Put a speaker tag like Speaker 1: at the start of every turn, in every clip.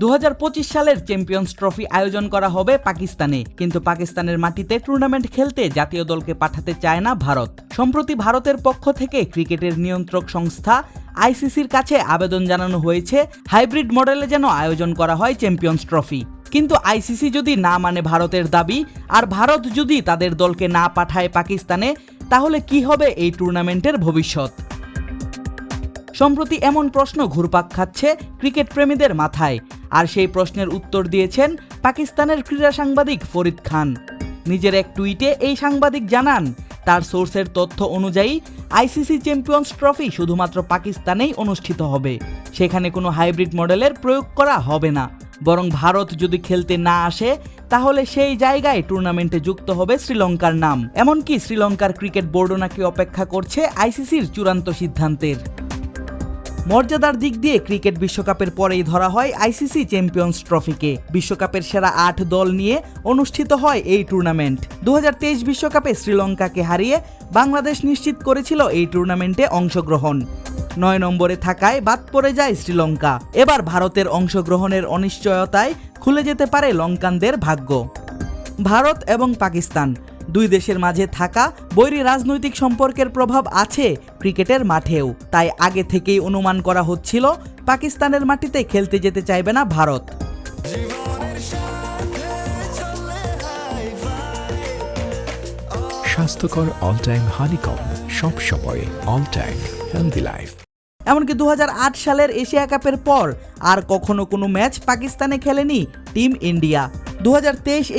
Speaker 1: দু হাজার পঁচিশ সালের চ্যাম্পিয়ন্স ট্রফি আয়োজন করা হবে পাকিস্তানে। কিন্তু পাকিস্তানের মাটিতে টুর্নামেন্ট খেলতে জাতীয় দলকে পাঠাতে চায় না ভারত। সম্প্রতি ভারতের পক্ষ থেকে ক্রিকেটের নিয়ন্ত্রক সংস্থা আইসিসির কাছে আবেদন জানানো হয়েছে, হাইব্রিড মডেলে যেন আয়োজন করা হয় চ্যাম্পিয়ন্স ট্রফি। কিন্তু আইসিসি যদি না মানে ভারতের দাবি, আর ভারত যদি তাদের দলকে না পাঠায় পাকিস্তানে, তাহলে কি হবে এই টুর্নামেন্টের ভবিষ্যৎ? সম্প্রতি এমন প্রশ্ন ঘুরপাক খাচ্ছে ক্রিকেট প্রেমীদের মাথায়। আর সেই প্রশ্নের উত্তর দিয়েছেন পাকিস্তানের ক্রীড়া সাংবাদিক ফরিদ খান। নিজের এক টুইটে এই সাংবাদিক জানান, তার সোর্সের তথ্য অনুযায়ী আইসিসি চ্যাম্পিয়ন্স ট্রফি শুধুমাত্র পাকিস্তানেই অনুষ্ঠিত হবে। সেখানে কোনো হাইব্রিড মডেলের প্রয়োগ করা হবে না। বরং ভারত যদি খেলতে না আসে, তাহলে সেই জায়গায় টুর্নামেন্টে যুক্ত হবে শ্রীলঙ্কার নাম। এমনকি শ্রীলঙ্কার ক্রিকেট বোর্ডও নাকি অপেক্ষা করছে আইসিসির চূড়ান্ত সিদ্ধান্তের। মর্যাদার দিক দিয়ে ক্রিকেট বিশ্বকাপের পরেই ধরা হয় আইসিসি চ্যাম্পিয়ন্স ট্রফিকে। বিশ্বকাপের সেরা আট দল নিয়ে অনুষ্ঠিত হয় এই টুর্নামেন্ট। দু বিশ্বকাপে শ্রীলঙ্কাকে হারিয়ে বাংলাদেশ নিশ্চিত করেছিল এই টুর্নামেন্টে অংশগ্রহণ। নয় নম্বরে থাকায় বাদ পড়ে যায় শ্রীলঙ্কা। এবার ভারতের অংশগ্রহণের অনিশ্চয়তায় খুলে যেতে পারে লঙ্কানদের ভাগ্য। ভারত এবং পাকিস্তান দুই দেশের মাঝে থাকা বৈরী রাজনৈতিক সম্পর্কের প্রভাব আছে ক্রিকেটের মাঠেও। তাই আগে থেকেই অনুমান করা হচ্ছিল, পাকিস্তানের মাটিতে খেলতে যেতে চাইবে না ভারত।
Speaker 2: স্বাস্থ্যকর অল টাইম হানিকম সব সময় অল টাইম হেলদি লাইফ
Speaker 1: এমনকি দু হাজার আট সালের এশিয়া কাপের পর আর কখনো কোনো ম্যাচ পাকিস্তানে খেলেনি টিম ইন্ডিয়া। দু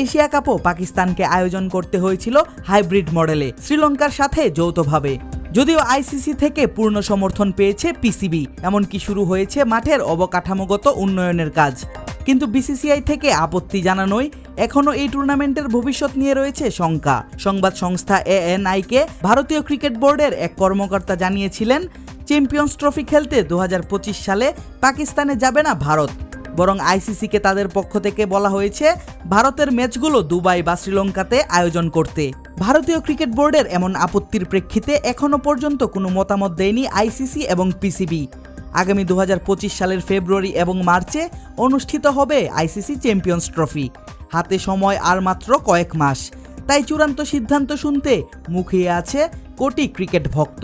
Speaker 1: এশিয়া কাপও পাকিস্তানকে আয়োজন করতে হয়েছিল হাইব্রিড মডেলে, শ্রীলঙ্কার সাথে যৌথভাবে। যদিও আইসিসি থেকে পূর্ণ সমর্থন পেয়েছে পিসিবি, এমনকি শুরু হয়েছে মাঠের অবকাঠামোগত উন্নয়নের কাজ। কিন্তু বিসিসিআই থেকে আপত্তি জানানোয় এখনও এই টুর্নামেন্টের ভবিষ্যৎ নিয়ে রয়েছে শঙ্কা। সংবাদ সংস্থা এএনআইকে ভারতীয় ক্রিকেট বোর্ডের এক কর্মকর্তা জানিয়েছিলেন চ্যাম্পিয়ন্স ট্রফি খেলতে দু হাজার পঁচিশ সালে পাকিস্তানে যাবে না ভারত। বরং আইসিসিকে তাদের পক্ষ থেকে বলা হয়েছে, ভারতের ম্যাচগুলো দুবাই বা শ্রীলঙ্কাতে আয়োজন করতে। ভারতীয় ক্রিকেট বোর্ডের এমন আপত্তির প্রেক্ষিতে এখনও পর্যন্ত কোনো মতামত দেয়নি আইসিসি এবং পিসিবি। আগামী দু হাজার পঁচিশ সালের ফেব্রুয়ারি এবং মার্চে অনুষ্ঠিত হবে আইসিসি চ্যাম্পিয়ন্স ট্রফি হাতে সময় আর মাত্র কয়েক মাস। তাই চূড়ান্ত সিদ্ধান্ত শুনতে মুখিয়ে আছে কোটি ক্রিকেট ভক্ত।